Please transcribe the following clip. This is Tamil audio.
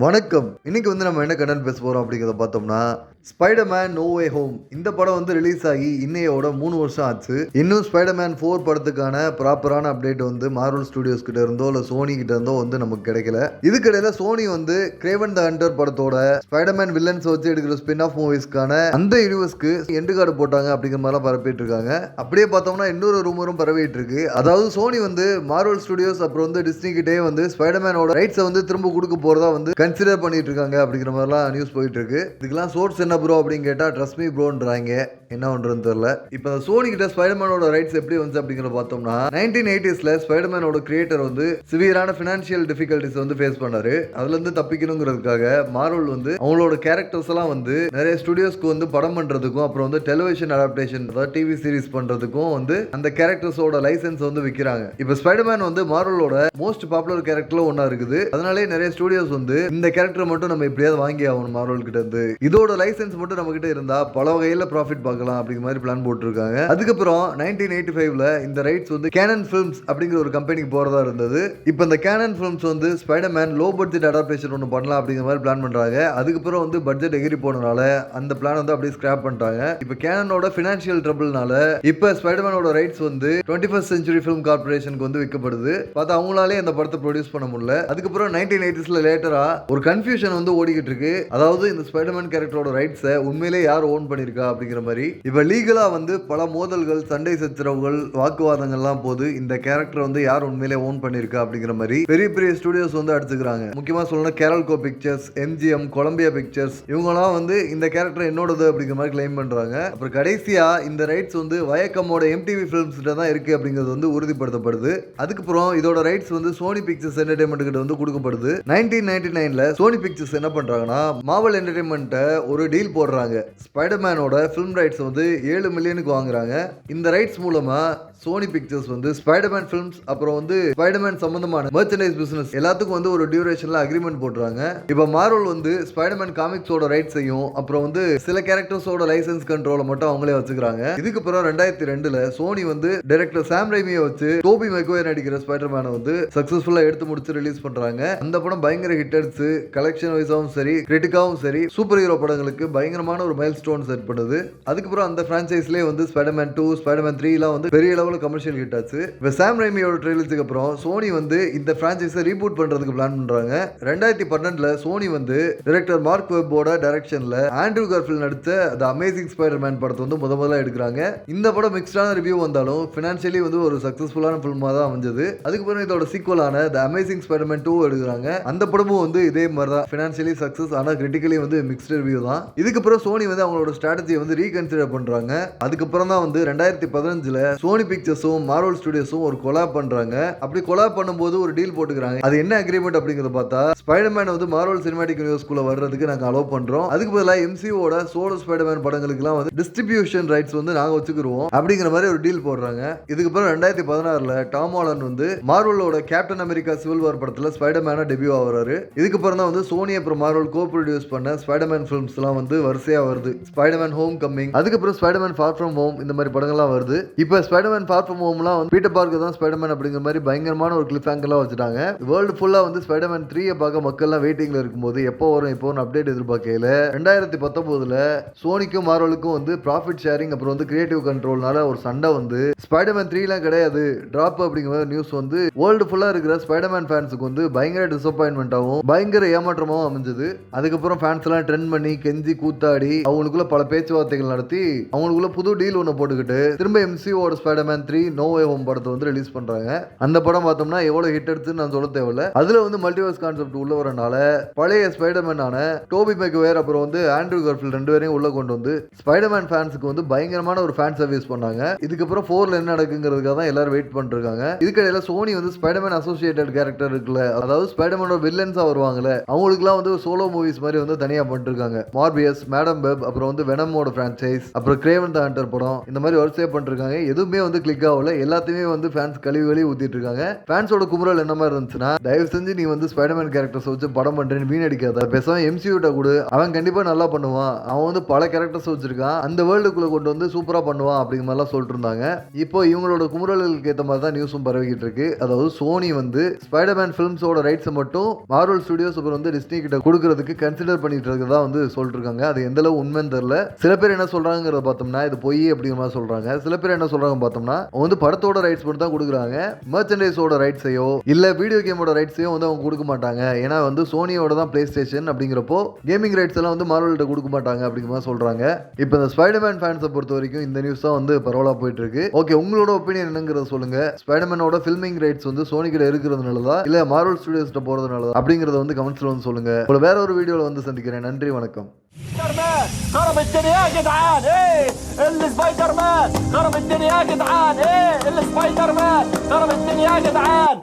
வணக்கம். இன்னைக்கு வந்து நம்ம என்ன கண்டென்ட் பேச போகிறோம் அப்படிங்கிறத பார்த்தோம்னா ஸ்பைடர்மேன் நோ வே ஹோம் இந்த படம் வந்து ரிலீஸ் ஆகி இன்னையோட மூணு வருஷம் ஆச்சு. இன்னும் ஸ்பைடர்மேன் ஃபோர் படத்துக்கான ப்ராப்பரான அப்டேட் வந்து மார்வல் ஸ்டுடியோஸ் கிட்ட இருந்தோ இல்லை சோனி கிட்ட இருந்தோ வந்து நமக்கு கிடைக்கல. இதுக்கிடையில சோனி வந்து கிரேவன் த ஹண்டர் படத்தோட ஸ்பைடர்மேன் வில்லன்ஸ் வச்சு எடுக்கிற ஸ்பின் ஆஃப் மூவிஸ்க்கான அந்த யூனிவர்ஸ்க்கு எண்டு கார்டு போட்டாங்க அப்படிங்கிற மாதிரிலாம் பரப்பிட்டு இருக்காங்க. அப்படியே பார்த்தோம்னா இன்னொரு ரூமரும் பரவிட்டு இருக்கு. அதாவது சோனி வந்து மார்வல் ஸ்டுடியோஸ் அப்புறம் வந்து டிஸ்னி கிட்டே வந்து ஸ்பைடர்மேனோட ரைட்ஸை வந்து திரும்ப கொடுக்க போறதா வந்து கன்சிடர் பண்ணிட்டு இருக்காங்க அப்படிங்கிற மாதிரிலாம் நியூஸ் போயிட்டு இருக்கு. இதுக்கெல்லாம் சோர்ஸ் என்ன ப்ரோ அப்படின்னு கேட்டா ட்ரெஸ் மீ ப்ரோன்றாங்க என்ன ஒன்றுன்னு தெரியல. இப்போ சோனி கிட்ட ஸ்பைடர்மேனோட ரைட்ஸ் எப்படி வந்து அப்படிங்கிற பார்த்தோம்னா நைன்டீன் எயிட்டிஸில் ஸ்பைடர்மேனோட கிரியேட்டர் வந்து சிவியரான ஃபினான்ஷியல் டிஃபிகல்டிஸ் வந்து ஃபேஸ் பண்ணாரு. அதுல இருந்து தப்பிக்கணுங்கிறதுக்காக மார்வல் வந்து அவங்களோட கேரக்டர்ஸ் எல்லாம் வந்து நிறைய ஸ்டுடியோஸ்க்கு வந்து படம் பண்றதுக்கும் அப்புறம் வந்து டெலிவிஷன் அடாப்டேஷன் அதாவது டிவி சீரிஸ் பண்றதுக்கும் வந்து அந்த கேரக்டர்ஸோட லைசன்ஸ் வந்து விற்கிறாங்க இப்போ ஸ்பைடர்மேன் வந்து மார்வலோட மோஸ்ட் பாப்புலர் கேரக்டர்ல ஒன்றா இருக்குது. அதனாலே நிறைய ஸ்டுடியோஸ் வந்து இந்த கேரக்டர் மட்டும் நம்ம எப்படியாவது வாங்கி ஆகணும் மார்வல் கிட்ட இருந்து. இதோட லைசன்ஸ் மட்டும் நம்ம கிட்ட இருந்தா பல வகையில ப்ராஃபிட் பார்க்கலாம் அப்படிங்கிற மாதிரி பிளான் போட்டிருக்காங்க. அதுக்கப்புறம் நைன்டீன் எயிட்டி ஃபைவ்ல இந்த ரைட்ஸ் வந்து கேனன் ஃபிலிம்ஸ் அப்படிங்கிற ஒரு கம்பெனிக்கு போறதா இருந்தது. இப்போ இந்த கேனன் ஃபிலிம்ஸ் வந்து ஸ்பைடர்மேன் லோ பட்ஜெட் அடாப்டேஷன் ஒன்று பண்ணலாம் அப்படிங்கிற மாதிரி பிளான் பண்றாங்க. அதுக்கப்புறம் வந்து பட்ஜெட் எகிரி போனனால அந்த பிளான் வந்து அப்படியே ஸ்கிராப் பண்ணிட்டாங்க. இப்போ கேனனோட ஃபினான்ஷியல் ட்ரபிள்னால இப்போ ஸ்பைடர்மேனோட ரைட்ஸ் வந்து டுவெண்ட்டி ஃபர்ஸ்ட் சென்ச்சுரி ஃபிலிம் கார்பரேஷனுக்கு வந்து விற்கப்படுது. பார்த்தா அவங்களாலே அந்த படத்தை ப்ரொடியூஸ் பண்ண முடியல. அதுக்கப்புறம் நைன்டீன் எயிட்டிஸ்ல லேட்டரா ஒரு கன்ஃபியூஷன் வந்து ஓடிக்கிட்டு இருக்கு. அதாவது இந்த ஸ்பைடர்மேன் கேரக்டரோட ரைட் ரைட்ஸை உண்மையிலே யார் ஓன் பண்ணியிருக்கா அப்படிங்கிற மாதிரி இப்போ லீகலா வந்து பல மோதல்கள் சண்டை சச்சரவுகள் வாக்குவாதங்கள்லாம் போது இந்த கேரக்டர் வந்து யார் உண்மையிலே ஓன் பண்ணியிருக்கா அப்படிங்கிற மாதிரி பெரிய பெரிய ஸ்டுடியோஸ் வந்து எடுத்துக்கிறாங்க. முக்கியமா சொல்லணும் Carolco pictures MGM Columbia pictures இவங்கலாம் வந்து இந்த கேரக்டர் என்னோடது அப்படிங்கிற மாதிரி கிளைம் பண்றாங்க. அப்புறம் கடைசியா இந்த ரைட்ஸ் வந்து வயக்கமோட எம்டிவி ஃபிலிம்ஸ்கிட்ட தான் இருக்கு அப்படிங்கிறது வந்து உறுதிப்படுத்தப்படுது. அதுக்கப்புறம் இதோட ரைட்ஸ் வந்து சோனி பிக்சர்ஸ் என்டர்டைன்மெண்ட் கிட்ட வந்து கொடுக்கப்படுது. நைன்டீன் நைன்டி நைன்ல சோனி பிக்சர்ஸ் என்ன பண்றாங்கன்னா மாவல் என்டர்டைன்மெண்ட்டை ஒரு டீல் போடுறாங்க. ஸ்பைடர்மேனோட ஃபிலிம் ரைட்ஸ் வந்து ஏழு மில்லியனுக்கு வாங்குறாங்க. இந்த ரைட்ஸ் மூலமாக சோனி பிக்சர்ஸ் வந்து ஸ்பைடர்மேன் ஃபிலிம்ஸ் அப்புறம் வந்து ஸ்பைடர்மேன் சம்பந்தமான மெர்ச்சனைஸ் பிசினஸ் எல்லாத்துக்கும் வந்து ஒரு டியூரேஷன்ல அக்ரிமெண்ட் போடுறாங்க இப்போ மார்வல் வந்து ஸ்பைடர்மேன் காமிக்ஸோட ரைட்ஸையும் அப்புறம் வந்து சில கேரக்டர்ஸோட லைசன்ஸ் கண்ட்ரோலை மட்டும் அவங்களே வச்சுக்கிறாங்க. இதுக்கு அப்புறம் ரெண்டாயிரத்தி ரெண்டுல சோனி வந்து டைரக்டர் சாம் ரைமியை வச்சு டோபி மெக்வேர் நடிக்கிற ஸ்பைடர்மேனை வந்து சக்சஸ்ஃபுல்லா எடுத்து முடிச்சு ரிலீஸ் பண்றாங்க. அந்த படம் பயங்கர ஹிட் அடிச்சு கலெக்ஷன் வைஸாவும் சரி கிரிட்டிக்காவும் சரி சூப்பர் ஹீரோ படங்களுக்கு பயங்கரமான ஒரு மைல் ஸ்டோன் செட் பண்ணுது அதுக்கப்புறம் அந்த பிரான்ச்சைஸ்லேயே வந்து ஸ்பைடர்மேன் டூ ஸ்பைடர்மேன் த்ரீலாம் வந்து பெரிய லெவலில் கமர்ஷியல் ஹிட் ஆச்சு. இப்போ சாம் ரைமியோட ட்ரெயிலர்ஸுக்கு அப்புறம் சோனி வந்து இந்த ஃப்ரான்ச்சைஸை ரீபூட் பண்ணுறதுக்கு பிளான் பண்ணுறாங்க ரெண்டாயிரத்தி பன்னெண்டில் சோனி வந்து டைரக்டர் மார்க் வெப்போட டைரக்ஷனில் ஆண்ட்ரூ கார்ஃபில் நடித்த த அமேசிங் ஸ்பைடர்மேன் படத்தை வந்து முத முதல்ல எடுக்கிறாங்க. இந்த படம் மிக்ஸ்டான ரிவ்யூ வந்தாலும் ஃபினான்ஷியலி வந்து ஒரு சக்ஸஸ்ஃபுல்லான ஃபில்மாக தான் அமைஞ்சது. அதுக்கப்புறம் இதோட சீக்குவலான த அமேசிங் ஸ்பைடர்மேன் டூ எடுக்கிறாங்க. அந்த படமும் வந்து இதே மாதிரி தான். ஃபினான்ஷியலி சக்ஸஸ் ஆனால் கிரிட்டிக்கலி வந்து மிக்ஸ்டு ரிவ்யூ தான். இதுக்கப்புறம் சோனி வந்து அவங்களோட ஸ்ட்ராட்டஜியை வந்து ரீகன்சிடர் பண்ணுறாங்க அதுக்கப்புறம் தான் வந்து ரெண்டாயிரத்தி பதினஞ்சில் சோனி பிக்சர்ஸும் மார்வல் ஸ்டுடியோஸும் ஒரு கொலா பண்ணுறாங்க அப்படி கொலாப் பண்ணும்போது ஒரு டீல் போட்டுக்கிறாங்க. அது என்ன அக்ரிமெண்ட் அப்படிங்கிறத பார்த்தா ஸ்பைடர்மேன் வந்து மார்வல் சினிமாட்டிக் யூனிவர்ஸ்குள்ள வர்றதுக்கு நாங்கள் அலோவ் பண்ணுறோம் அதுக்கு பதிலாக எம்சிஓட சோலோ ஸ்பைடர்மேன் படங்களுக்குலாம் வந்து டிஸ்ட்ரிபியூஷன் ரைட்ஸ் வந்து நாங்கள் வச்சுக்கிருவோம். அப்படிங்கிற மாதிரி ஒரு டீல் போடுறாங்க. இதுக்கு அப்புறம் ரெண்டாயிரத்தி பதினாறுல டாம் ஹாலண்ட் வந்து மார்வலோட கேப்டன் அமெரிக்கா சிவில் வார் படத்தில் ஸ்பைடர்மேனா டெபியூ ஆகுறாரு. இதுக்கப்புறம் தான் வந்து சோனி அப்புறம் மார்வல் கோ ப்ரொடியூஸ் பண்ண ஸ்பைடர்மேன் ஃபிலிம்ஸ்லாம் வந்து வரிசையாக வருது. ஸ்பைடர்மேன் ஹோம் கம்மிங் அதுக்கப்புறம் ஸ்பைடர்மேன் ஃபார் ஃப்ரம் ஹோம் இந்த மாதிரி படங்கள்லாம் வருது. இப்போ ஸ்பைடர்மேன் ஃபார் ஃப்ரம் ஹோம்லாம் வந்து பீட்டர் பார்க்க தான் ஸ்பைடர்மேன் அப்படிங்கிற மாதிரி பயங்கரமான ஒரு கிளிப் ஆங்கெல்லாம் வச்சுட்டாங்க. வேர்ல்டு ஃபுல்லாக வந்து ஸ்பைடர்மேன் த்ரீயை பார்க்க மக்கள்லாம் வெயிட்டிங்கில் இருக்கும்போது எப்போ வரும் இப்போ ஒரு அப்டேட் எதிர்பார்க்கையில் ரெண்டாயிரத்தி பத்தொம்போதில் சோனிக்கும் மார்வலுக்கும் வந்து ப்ராஃபிட் ஷேரிங் அப்புறம் வந்து கிரியேட்டிவ் கண்ட்ரோல்னால ஒரு சண்டை வந்து ஸ்பைடர்மேன் த்ரீலாம் கிடையாது. ட்ராப் அப்படிங்கிற நியூஸ் வந்து வேர்ல்டு ஃபுல்லாக இருக்கிற ஸ்பைடர்மேன் ஃபேன்ஸுக்கு வந்து பயங்கர டிசப்பாயின்மெண்ட்டாகவும் பயங்கர ஏமாற்றமாகவும் அமைஞ்சது. அதுக்கப்புறம் ஃபேன்ஸ் எல்லாம் ட்ரெண்ட் பண்ணி கெஞ்சி கூத்தாடி அவங்களுக்குள்ள பல பேச்சுவார்த்தைகள் நடத்தி அவங்களுக்குள்ள புது டீல் ஒன்று போட்டுக்கிட்டு திரும்ப எம்சிஓட Spiderman three No Way Home படத்தை வந்து ரிலீஸ் பண்றாங்க. அந்த படம் பார்த்தோம்னா எவ்வளவு ஹிட் எடுத்துன்னு நான் சொல்ல தேவையில்ல. அதுல வந்து மல்டிவர்ஸ் கான்செப்ட் உள்ள வரனால பழைய ஸ்பைடர்மேனான டோபி மெக்வேர் அப்புறம் வந்து ஆண்ட்ரூ கார்ஃபில் ரெண்டு பேரையும் உள்ள கொண்டு வந்து ஸ்பைடர்மேன் ஃபேன்ஸுக்கு வந்து பயங்கரமான ஒரு ஃபேன் சர்வீஸ் பண்ணாங்க. இதுக்கப்புறம் ஃபோர்ல என்ன நடக்குங்கிறதுக்காக தான் எல்லாரும் வெயிட் பண்ணிருக்காங்க இதுக்கிடையில சோனி வந்து ஸ்பைடர்மேன் அசோசியேட்டட் கேரக்டர் இருக்குல்ல அதாவது ஸ்பைடர்மேனோட வில்லன்ஸா வருவாங்கல்ல அவங்களுக்குலாம் வந்து சோலோ மூவிஸ் மாதிரி வந்து தனியா பண்ணிருக்காங்க மார்பியஸ் மேடம் பெப் அப்புறம் வந்து வெனமோட பிரான்ச்சைஸ் அப்புறம் கிரேவன் த ஹண்டர் படம் இந்த மாதிரி வரிசையாக பண்ணிருக்காங்க எதுவுமே வந்து வந்து கிளிக் ஆகல எல்லாத்தையுமே வந்து ஃபேன்ஸ் கழுவி கழுவி ஊத்திட்டு இருக்காங்க ஃபேன்ஸோட குமுறல் என்ன மாதிரி இருந்துச்சுன்னா தயவு செஞ்சு நீ வந்து ஸ்பைடர்மேன் கேரக்டர்ஸ் வச்சு படம் பண்றேன்னு வீணடிக்காத பேசாம எம்சியூட்ட கூட. அவன் கண்டிப்பா நல்லா பண்ணுவான். அவன் வந்து பல கேரக்டர்ஸ் வச்சிருக்கான். அந்த வேர்ல்டுக்குள்ள கொண்டு வந்து சூப்பரா பண்ணுவான் அப்படிங்கிற மாதிரிலாம் சொல்லிட்டு இருந்தாங்க இப்போ இவங்களோட குமுறல்களுக்கு ஏற்ற மாதிரி தான் நியூஸும் பரவிக்கிட்டு இருக்கு. அதாவது சோனி வந்து ஸ்பைடர்மேன் ஃபிலிம்ஸோட ரைட்ஸை மட்டும் மார்வல் ஸ்டுடியோஸ் அப்புறம் வந்து டிஸ்னி கிட்ட கொடுக்கறதுக்கு கன்சிடர் பண்ணிட்டு இருக்கதா வந்து சொல்லிட்டு இருக்காங்க அது எந்த அளவு உண்மைன்னு தெரியல. சில பேர் என்ன சொல்றாங்கிறத பார்த்தோம்னா இது பொய் அப்படிங்கிற மாதிரி சொல்றாங்க. சில பேர் என்ன சொல்றாங்க பார்த்தோம்னா பார்த்தோம்னா வந்து படத்தோட ரைட்ஸ் மட்டும் தான் கொடுக்குறாங்க. மர்ச்சன்டைஸோட ரைட்ஸையோ இல்லை வீடியோ கேமோட ரைட்ஸையோ வந்து அவங்க கொடுக்க மாட்டாங்க. ஏன்னா வந்து சோனியோட தான் பிளே ஸ்டேஷன் அப்படிங்கிறப்போ கேமிங் ரைட்ஸ் எல்லாம் வந்து மார்வல்கிட்ட கொடுக்க மாட்டாங்க அப்படிங்கிற மாதிரி சொல்கிறாங்க இப்போ இந்த ஸ்பைடர்மேன் ஃபேன்ஸை பொறுத்த வரைக்கும் இந்த நியூஸ் தான் வந்து பரவலாக போயிட்டு இருக்கு ஓகே உங்களோட ஒப்பீனியன் என்னங்கிறத சொல்லுங்க. ஸ்பைடர்மேனோட ஃபில்மிங் ரைட்ஸ் வந்து சோனி கிட்ட இருக்கிறதுனால தான் இல்லை மார்வல் ஸ்டுடியோஸ்கிட்ட போகிறதுனால அப்படிங்கிறத வந்து கமெண்ட்ஸில் வந்து சொல்லுங்க. உங்களை வேற ஒரு வீடியோவில் வந்து சந்திக்கிறேன். நன்றி வணக்கம். خرب الدنيا يا جدعان إيه؟ السبايدر مان خرب الدنيا يا جدعان إيه؟ السبايدر مان خرب الدنيا يا جدعان.